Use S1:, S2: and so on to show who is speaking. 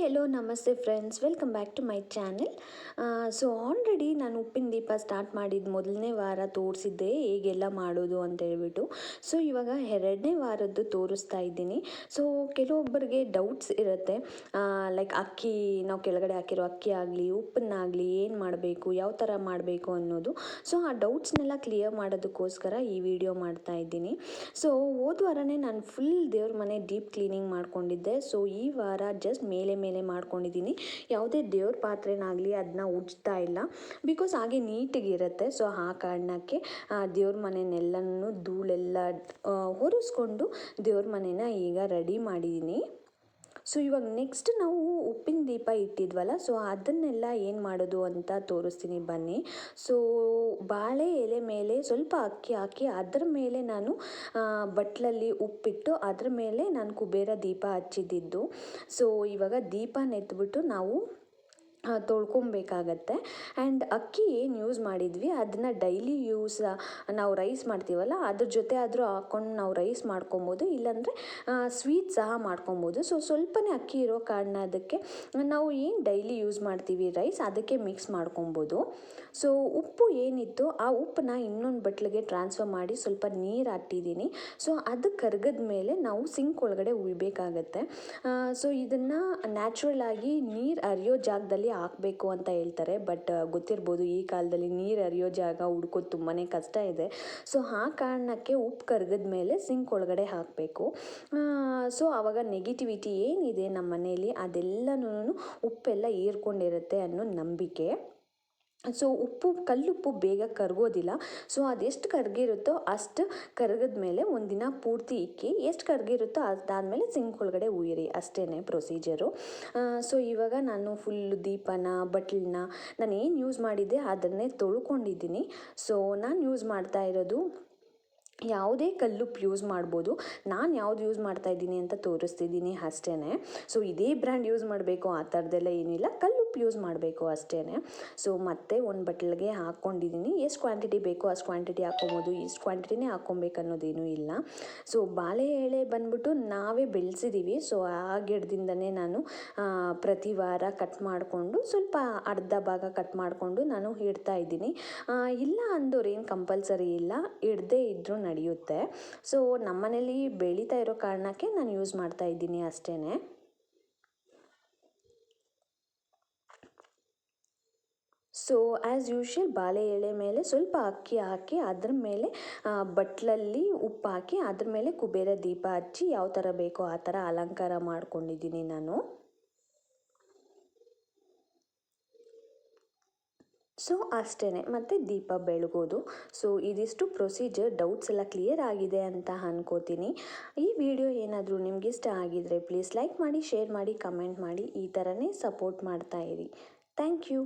S1: Hello ನಮಸ್ತೆ friends welcome back to my channel so already ನಾನು ಉಪ್ಪಿನ ದೀಪ ಸ್ಟಾರ್ಟ್ ಮಾಡಿದ ಮೊದಲನೇ ವಾರ ತೋರಿಸಿದ್ದೆ, ಹೇಗೆಲ್ಲ ಮಾಡೋದು ಅಂತ ಹೇಳ್ಬಿಟ್ಟು. ಸೊ ಇವಾಗ ಎರಡನೇ ವಾರದ್ದು ತೋರಿಸ್ತಾ ಇದ್ದೀನಿ. ಸೊ ಕೆಲವೊಬ್ಬರಿಗೆ ಡೌಟ್ಸ್ ಇರುತ್ತೆ. ಲೈಕ್ ಅಕ್ಕಿ, ನಾವು ಕೆಳಗಡೆ ಹಾಕಿರೋ ಅಕ್ಕಿ ಆಗಲಿ ಉಪ್ಪನ್ನಾಗಲಿ ಏನು ಮಾಡಬೇಕು, ಯಾವ ಥರ ಮಾಡಬೇಕು ಅನ್ನೋದು. ಸೊ ಆ ಡೌಟ್ಸ್ನೆಲ್ಲ ಕ್ಲಿಯರ್ ಮಾಡೋದಕ್ಕೋಸ್ಕರ ಈ ವಿಡಿಯೋ ಮಾಡ್ತಾ ಇದ್ದೀನಿ. ಸೊ ಹೋದ ವಾರನೇ ನಾನು ಫುಲ್ ದೇವ್ರ ಮನೆ ಡೀಪ್ ಕ್ಲೀನಿಂಗ್ ಮಾಡ್ಕೊಂಡಿದ್ದೆ. ಸೊ ಈ ವಾರ ಜಸ್ಟ್ ಮೇಲೆ ಮೇಲೆ ಮಾಡ್ಕೊಂಡಿದ್ದೀನಿ. ಯಾವುದೇ ದೇವ್ರ ಪಾತ್ರೆನಾಗಲಿ ಅದನ್ನ ಉಜ್ತಾ ಇಲ್ಲ. ಬಿಕಾಸ್ ಹಾಗೆ ನೀಟಿಗಿರುತ್ತೆ ಸೊ ಆ ಕಾರಣಕ್ಕೆ ದೇವ್ರ ಮನೆಯನ್ನೆಲ್ಲನೂ ಧೂಳೆಲ್ಲ ಹೊರಿಸ್ಕೊಂಡು ದೇವ್ರ ಮನೇನ ಈಗ ರೆಡಿ ಮಾಡಿದ್ದೀನಿ. ಸೊ ಇವಾಗ ನೆಕ್ಸ್ಟ್ ನಾವು ಉಪ್ಪಿನ ದೀಪ ಇಟ್ಟಿದ್ವಲ್ಲ ಸೊ ಅದನ್ನೆಲ್ಲ ಏನು ಮಾಡೋದು ಅಂತ ತೋರಿಸ್ತೀನಿ ಬನ್ನಿ. ಸೊ ಬಾಳೆ ಎಲೆ ಮೇಲೆ ಸ್ವಲ್ಪ ಅಕ್ಕಿ ಹಾಕಿ, ಅದರ ಮೇಲೆ ನಾನು ಬಟ್ಲಲ್ಲಿ ಉಪ್ಪಿಟ್ಟು, ಅದರ ಮೇಲೆ ನಾನು ಕುಬೇರ ದೀಪ ಹಚ್ಚಿದ್ದಿದ್ದು ಸೊ ಇವಾಗ ದೀಪ ನೆತ್ಬಿಟ್ಟು ನಾವು ತೊಳ್ಕೊಬೇಕಾಗತ್ತೆ. ಆ್ಯಂಡ್ ಅಕ್ಕಿ ಏನು ಯೂಸ್ ಮಾಡಿದ್ವಿ ಅದನ್ನ ಡೈಲಿ ಯೂಸ್ ನಾವು ರೈಸ್ ಮಾಡ್ತೀವಲ್ಲ, ಅದ್ರ ಜೊತೆ ಆದರೂ ಹಾಕ್ಕೊಂಡು ನಾವು ರೈಸ್ ಮಾಡ್ಕೊಬೋದು, ಇಲ್ಲಾಂದರೆ ಸ್ವೀಟ್ ಸಹ ಮಾಡ್ಕೊಬೋದು. ಸೊ ಸ್ವಲ್ಪನೇ ಅಕ್ಕಿ ಇರೋ ಕಾರಣ ಅದಕ್ಕೆ ನಾವು ಏನು ಡೈಲಿ ಯೂಸ್ ಮಾಡ್ತೀವಿ ರೈಸ್ ಅದಕ್ಕೆ ಮಿಕ್ಸ್ ಮಾಡ್ಕೊಬೋದು. ಸೊ ಉಪ್ಪು ಏನಿತ್ತು ಆ ಉಪ್ಪನ್ನ ಇನ್ನೊಂದು ಬಟ್ಲಿಗೆ ಟ್ರಾನ್ಸ್ಫರ್ ಮಾಡಿ ಸ್ವಲ್ಪ ನೀರು ಹಾಕಿದ್ದೀನಿ ಸೊ ಅದು ಕರಗದ ಮೇಲೆ ನಾವು ಸಿಂಕ್ ಒಳಗಡೆ ಉಯ್ಬೇಕಾಗತ್ತೆ. ಸೊ ಇದನ್ನು ನ್ಯಾಚುರಲ್ ಆಗಿ ನೀರು ಅರಿಯೋ ಜಾಗದಲ್ಲಿ ಹಾಕಬೇಕು ಅಂತ ಹೇಳ್ತಾರೆ. ಬಟ್ ಗೊತ್ತಿರ್ಬೋದು ಈ ಕಾಲದಲ್ಲಿ ನೀರು ಹರಿಯೋ ಜಾಗ ಹುಡ್ಕೋದು ತುಂಬಾ ಕಷ್ಟ ಇದೆ. ಸೊ, ಆ ಕಾರಣಕ್ಕೆ ಉಪ್ಪು ಕರಗದ ಮೇಲೆ ಸಿಂಕ್ ಒಳಗಡೆ ಹಾಕಬೇಕು. ಸೊ ಆವಾಗ ನೆಗೆಟಿವಿಟಿ ಏನಿದೆ ನಮ್ಮ ಮನೆಯಲ್ಲಿ ಅದೆಲ್ಲನೂ ಉಪ್ಪೆಲ್ಲ ಹೀರ್ಕೊಂಡಿರುತ್ತೆ ಅನ್ನೋ ನಂಬಿಕೆ. ಸೊ ಉಪ್ಪು, ಕಲ್ಲುಪ್ಪು ಬೇಗ ಕರಗೋದಿಲ್ಲ. ಸೊ ಅದೆಷ್ಟು ಕರಗಿರುತ್ತೋ ಅಷ್ಟು ಕರಗಿದ ಮೇಲೆ ಒಂದಿನ ಪೂರ್ತಿ ಇಕ್ಕಿ, ಎಷ್ಟು ಕರಗಿರುತ್ತೋ ಅದಾದಮೇಲೆ ಸಿಂಕ್ ಒಳಗಡೆ ಉಯಿರಿ ಅಷ್ಟೇ ಪ್ರೊಸೀಜರು. ಸೊ ಇವಾಗ ನಾನು ಫುಲ್ ದೀಪನ, ಬಟ್ಲನ್ನ ನಾನು ಏನು ಯೂಸ್ ಮಾಡಿದ್ದೆ ಅದನ್ನೇ ತೊಳ್ಕೊಂಡಿದ್ದೀನಿ. ಸೊ ನಾನು ಯೂಸ್ ಮಾಡ್ತಾ ಇರೋದು ಯಾವುದೇ ಕಲ್ಲುಪ್ಪು ಯೂಸ್ ಮಾಡ್ಬೋದು. ನಾನು ಯಾವ್ದು ಯೂಸ್ ಮಾಡ್ತಾ ಇದ್ದೀನಿ ಅಂತ ತೋರಿಸ್ತಿದ್ದೀನಿ ಅಷ್ಟೇ ಸೊ ಇದೇ ಬ್ರ್ಯಾಂಡ್ ಯೂಸ್ ಮಾಡಬೇಕು ಆ ಥರದ್ದೆಲ್ಲ ಏನಿಲ್ಲ. ಯೂಸ್ ಮಾಡಬೇಕು ಅಷ್ಟೇ ಸೊ ಮತ್ತೆ ಒಂದು ಬಟ್ಲಿಗೆ ಹಾಕ್ಕೊಂಡಿದ್ದೀನಿ ಎಷ್ಟು ಕ್ವಾಂಟಿಟಿ ಬೇಕೋ ಅಷ್ಟು ಕ್ವಾಂಟಿಟಿ ಹಾಕ್ಕೊಬೋದು. ಇಷ್ಟು ಕ್ವಾಂಟಿಟಿನೇ ಹಾಕ್ಕೊಬೇಕು ಅನ್ನೋದೇನೂ ಇಲ್ಲ. ಸೊ ಬಾಳೆ ಎಳೆ ಬಂದ್ಬಿಟ್ಟು ನಾವೇ ಬೆಳೆಸಿದ್ದೀವಿ ಸೊ ಆ ಗಿಡದಿಂದನೇ ನಾನು ಪ್ರತಿ ವಾರ ಕಟ್ ಮಾಡಿಕೊಂಡು ಸ್ವಲ್ಪ ಅರ್ಧ ಭಾಗ ಕಟ್ ಮಾಡಿಕೊಂಡು ನಾನು ಇಡ್ತಾ ಇದ್ದೀನಿ. ಇಲ್ಲ ಅಂದೋರು ಏನು ಕಂಪಲ್ಸರಿ ಇಲ್ಲ. ಇಡದೇ ಇದ್ದರೂ ನಡೆಯುತ್ತೆ. ಸೊ ನಮ್ಮನೇಲಿ ಬೆಳೀತಾ ಇರೋ ಕಾರಣಕ್ಕೆ ನಾನು ಯೂಸ್ ಮಾಡ್ತಾ ಇದ್ದೀನಿ ಅಷ್ಟೇ ಸೊ ಆ್ಯಸ್ ಯೂಶ್ವಲ್ ಬಾಳೆ ಎಲೆ ಮೇಲೆ ಸ್ವಲ್ಪ ಅಕ್ಕಿ ಹಾಕಿ, ಅದ್ರ ಮೇಲೆ ಬಟ್ಲಲ್ಲಿ ಉಪ್ಪು ಹಾಕಿ, ಅದ್ರ ಮೇಲೆ ಕುಬೇರ ದೀಪ ಹಚ್ಚಿ, ಯಾವ ಥರ ಬೇಕೋ ಆ ಥರ ಅಲಂಕಾರ ಮಾಡ್ಕೊಂಡಿದ್ದೀನಿ ನಾನು. ಸೊ ಅಷ್ಟೇ ಮತ್ತು ದೀಪ ಬೆಳಗೋದು. ಸೊ ಇದಿಷ್ಟು ಪ್ರೊಸೀಜರ್ ಡೌಟ್ಸ್ ಎಲ್ಲ ಕ್ಲಿಯರ್ ಆಗಿದೆ ಅಂತ ಅನ್ಕೋತೀನಿ. ಈ ವಿಡಿಯೋ ಏನಾದರೂ ನಿಮ್ಗೆ ಇಷ್ಟ ಆಗಿದರೆ ಪ್ಲೀಸ್ ಲೈಕ್ ಮಾಡಿ ಶೇರ್ ಮಾಡಿ ಕಮೆಂಟ್ ಮಾಡಿ, ಈ ಥರನೇ ಸಪೋರ್ಟ್ ಮಾಡ್ತಾ ಇರಿ. Thank you